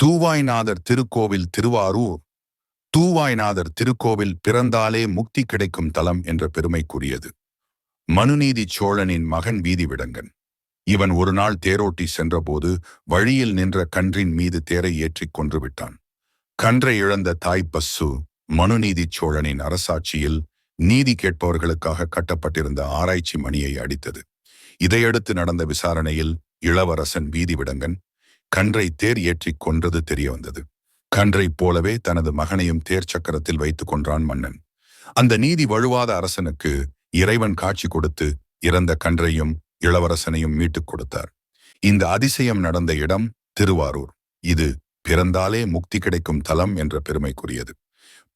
தூவாய்நாதர் திருக்கோவில் திருவாரூர். தூவாய்நாதர் திருக்கோவில் பிறந்தாலே முக்தி கிடைக்கும் தலம் என்ற பெருமைக்குரியது மனுநீதி சோழனின் மகன் வீதிவிடங்கன். இவன் ஒரு நாள் தேரோட்டி சென்றபோது வழியில் நின்ற கன்றின் மீது தேரை ஏற்றிக் கொன்று விட்டான். கன்றை இழந்த தாய் பஸ்ஸு மனுநீதி சோழனின் அரசாட்சியில் நீதி கேட்பவர்களுக்காக கட்டப்பட்டிருந்த ஆராய்ச்சி மணியை அடித்தது. இதையடுத்து நடந்த விசாரணையில் இளவரசன் வீதிவிடங்கன் கன்றை தேர் ஏற்றிக் கொன்றது தெரிய வந்தது கன்றைப் போலவே தனது மகனையும் தேர் சக்கரத்தில் வைத்துக் கொன்றான் மன்னன். அந்த நீதி வழுவாத அரசனுக்கு இறைவன் காட்சி கொடுத்து இறந்த கன்றையும் இளவரசனையும் மீட்டுக் கொடுத்தார். இந்த அதிசயம் நடந்த இடம் திருவாரூர். இது பிறந்தாலே முக்தி கிடைக்கும் தலம் என்ற பெருமைக்குரியது.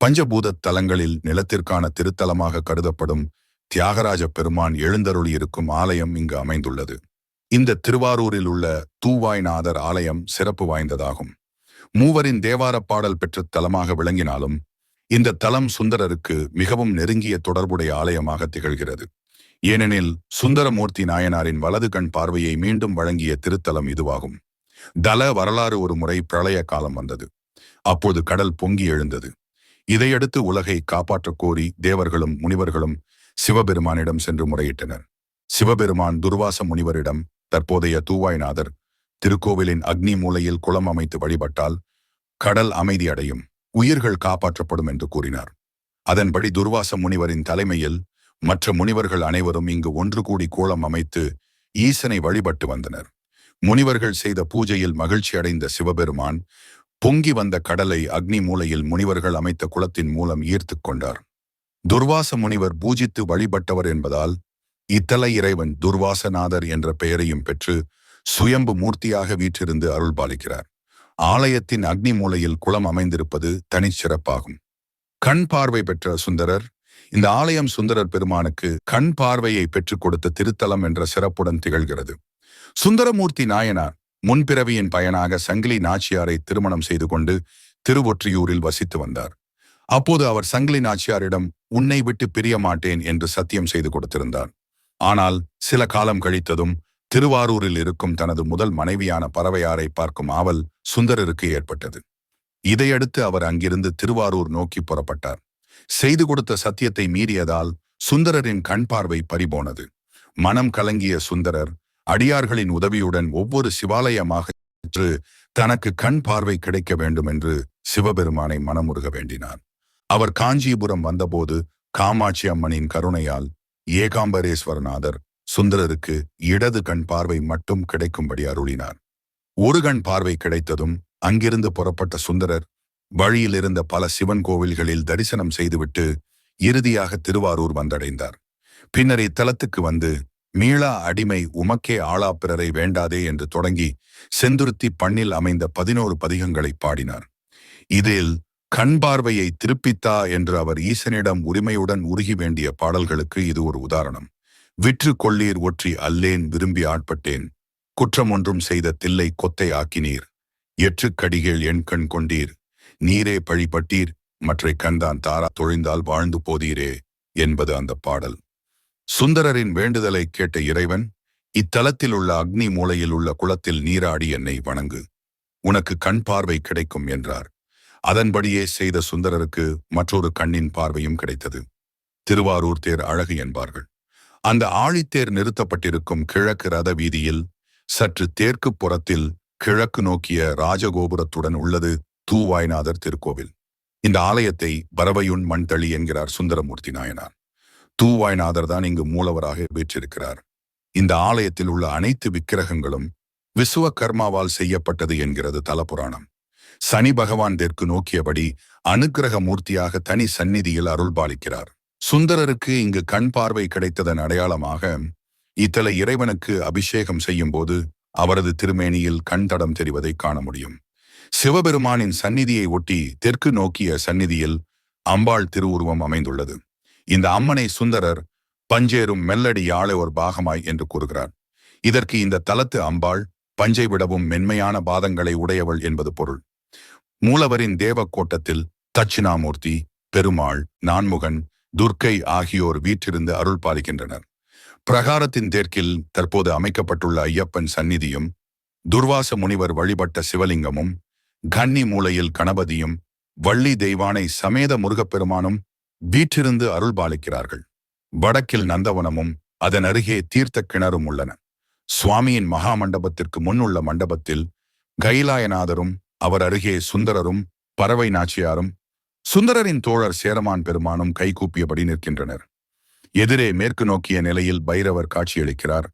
பஞ்சபூத தலங்களில் நிலத்திற்கான திருத்தலமாக கருதப்படும் தியாகராஜ பெருமான் எழுந்தருளி இருக்கும் ஆலயம் இங்கு அமைந்துள்ளது. இந்த திருவாரூரில் உள்ள தூவாய்நாதர் ஆலயம் சிறப்பு வாய்ந்ததாகும். மூவரின் தேவார பாடல் பெற்ற தலமாக விளங்கினாலும் இந்த தலம் சுந்தரருக்கு மிகவும் நெருங்கிய தொடர்புடைய ஆலயமாக திகழ்கிறது. ஏனெனில் சுந்தரமூர்த்தி நாயனாரின் வலது கண் பார்வையை மீண்டும் வழங்கிய திருத்தலம் இதுவாகும். தல வரலாறு ஒரு முறை பிரளய காலம் வந்தது. அப்போது கடல் பொங்கி எழுந்தது. இதையடுத்து உலகை காப்பாற்றக் கோரி தேவர்களும் முனிவர்களும் சிவபெருமானிடம் சென்று முறையிட்டனர். சிவபெருமான் துர்வாச முனிவரிடம் தற்போதைய தூவாய்நாதர் திருக்கோவிலின் அக்னி மூலையில் குளம் அமைத்து வழிபட்டால் கடல் அமைதி அடையும் உயிர்கள் காப்பாற்றப்படும் என்று கூறினார். அதன்படி துர்வாச முனிவரின் தலைமையில் மற்ற முனிவர்கள் அனைவரும் இங்கு ஒன்று கூடி கோலம் அமைத்து ஈசனை வழிபட்டு வந்தனர். முனிவர்கள் செய்த பூஜையில் மகிழ்ச்சி அடைந்த சிவபெருமான் பொங்கி வந்த கடலை அக்னி மூலையில் முனிவர்கள் அமைத்த குளத்தின் மூலம் ஈர்த்து கொண்டார். துர்வாச முனிவர் பூஜித்து வழிபட்டவர் என்பதால் இத்தலை இறைவன் துர்வாசநாதர் என்ற பெயரையும் பெற்று சுயம்பு மூர்த்தியாக வீற்றிருந்து அருள் பாலிக்கிறார் ஆலயத்தின் அக்னி மூலையில் குளம் அமைந்திருப்பது தனிச்சிறப்பாகும் கண் பார்வை பெற்ற சுந்தரர் இந்த ஆலயம் சுந்தரர் பெருமானுக்கு கண் பார்வையை பெற்றுக் கொடுத்த திருத்தலம் என்ற சிறப்புடன் திகழ்கிறது. சுந்தரமூர்த்தி நாயனார் முன்பிறவியின் பயனாக சங்கிலி நாச்சியாரை திருமணம் செய்து கொண்டு திருவொற்றியூரில் வசித்து வந்தார். அப்போது அவர் சங்கிலி நாச்சியாரிடம் உன்னை விட்டு பிரிய மாட்டேன் என்று சத்தியம் செய்து கொடுத்திருந்தார். ஆனால் சில காலம் கழித்ததும் திருவாரூரில் இருக்கும் தனது முதல் மனைவியான பறவையாரை பார்க்கும் ஆவல் சுந்தரருக்கு ஏற்பட்டது. இதையடுத்து அவர் அங்கிருந்து திருவாரூர் நோக்கி புறப்பட்டார். செய்து கொடுத்த சத்தியத்தை மீறியதால் சுந்தரரின் கண் பார்வை பறிபோனது. மனம் கலங்கிய சுந்தரர் அடியார்களின் உதவியுடன் ஒவ்வொரு சிவாலயமாக சென்று தனக்கு கண் பார்வை கிடைக்க வேண்டும் என்று சிவபெருமானை மனமுருக வேண்டினார். அவர் காஞ்சிபுரம் வந்தபோது காமாட்சி அம்மனின் கருணையால் ஏகாம்பரேஸ்வரநாதர் சுந்தரருக்கு இடது கண் பார்வை மட்டும் கிடைக்கும்படி அருளினார். ஒரு கண் பார்வை கிடைத்ததும் அங்கிருந்து புறப்பட்ட சுந்தரர் வழியில் இருந்த பல சிவன் கோவில்களில் தரிசனம் செய்துவிட்டு இறுதியாக திருவாரூர் வந்தடைந்தார். பின்னர் இத்தலத்துக்கு வந்து மீளா அடிமை உமக்கே ஆளா பிறரை வேண்டாதே என்று தொடங்கி செந்துருத்தி பண்ணில் அமைந்த பதினோரு பதிகங்களை பாடினார். இதில் கண் பார்வையை திருப்பித்தா என்று அவர் ஈசனிடம் உரிமையுடன் உருகி வேண்டிய பாடல்களுக்கு இது ஒரு உதாரணம். விற்று கொள்ளீர் ஒற்றி அல்லேன் விரும்பி ஆட்பட்டேன். குற்றம் ஒன்றும் செய்த தில்லை கொத்தை ஆக்கினீர். எற்று கடிகள் என் கண் கொண்டீர். நீரே பழிபட்டீர். மற்றை கண்தான் தாரா தொழிந்தால் வாழ்ந்து போதீரே என்பது அந்த பாடல். சுந்தரரின் வேண்டுதலை கேட்ட இறைவன் இத்தலத்தில் உள்ள அக்னி மூலையில் உள்ள குளத்தில் நீராடி என்னை வணங்கு. உனக்கு கண் பார்வை கிடைக்கும் என்றார். அதன்படியே செய்த சுந்தரருக்கு மற்றொரு கண்ணின் பார்வையும் கிடைத்தது. திருவாரூர் தேர் அழகு என்பார்கள். அந்த ஆழித்தேர் நிறுத்தப்பட்டிருக்கும் கிழக்கு ரத வீதியில் சற்று தேற்கு புறத்தில் கிழக்கு நோக்கிய ராஜகோபுரத்துடன் உள்ளது தூவாய்நாதர் திருக்கோவில். இந்த ஆலயத்தை பரவையுன் மண்தளி என்கிறார் சுந்தரமூர்த்தி நாயனார். தூவாய்நாதர் தான் இங்கு மூலவராக வீற்றிருக்கிறார். இந்த ஆலயத்தில் உள்ள அனைத்து விக்கிரகங்களும் விசுவகர்மாவால் செய்யப்பட்டது என்கிறது தலபுராணம். சனி பகவான் தெற்கு நோக்கியபடி அனுக்கிரக மூர்த்தியாக தனி சந்நிதியில் அருள்பாலிக்கிறார். சுந்தரருக்கு இங்கு கண் பார்வை கிடைத்ததன் அடையாளமாக இத்தலை இறைவனுக்கு அபிஷேகம் செய்யும் போது அவரது திருமேனியில் கண் தடம் தெரிவதை காண முடியும். சிவபெருமானின் சந்நிதியை ஒட்டி தெற்கு நோக்கிய சந்நிதியில் அம்பாள் திருவுருவம் அமைந்துள்ளது. இந்த அம்மனை சுந்தரர் பஞ்சேரும் மெல்லடி யாழை ஒரு பாகமாய் என்று கூறுகிறார். இதற்கு இந்த தலத்து அம்பாள் பஞ்சை விடவும் மென்மையான பாதங்களை உடையவள் என்பது பொருள். மூலவரின் தேவக்கோட்டத்தில் தட்சிணாமூர்த்தி பெருமாள் நான்முகன் துர்க்கை ஆகியோர் வீற்றிருந்து அருள் பாலிக்கின்றனர். பிரகாரத்தின் தெற்கில் தற்போது அமைக்கப்பட்டுள்ள ஐயப்பன் சந்நிதியும் துர்வாச முனிவர் வழிபட்ட சிவலிங்கமும் கன்னி மூலையில் கணபதியும் வள்ளி தெய்வானை சமேத முருகப்பெருமானும் வீற்றிருந்து அருள்பாலிக்கிறார்கள் வடக்கில் நந்தவனமும் அதன் அருகே தீர்த்த கிணறும் உள்ளன. சுவாமியின் மகா மண்டபத்திற்கு முன்னுள்ள மண்டபத்தில் கைலாயநாதரும் அவர் அருகே சுந்தரரும் பறவை நாச்சியாரும் சுந்தரரின் தோழர் சேரமான் பெருமானும் கைகூப்பியபடி நிற்கின்றனர். எதிரே மேற்கு நோக்கிய நிலையில் பைரவர் காட்சியளிக்கிறார்.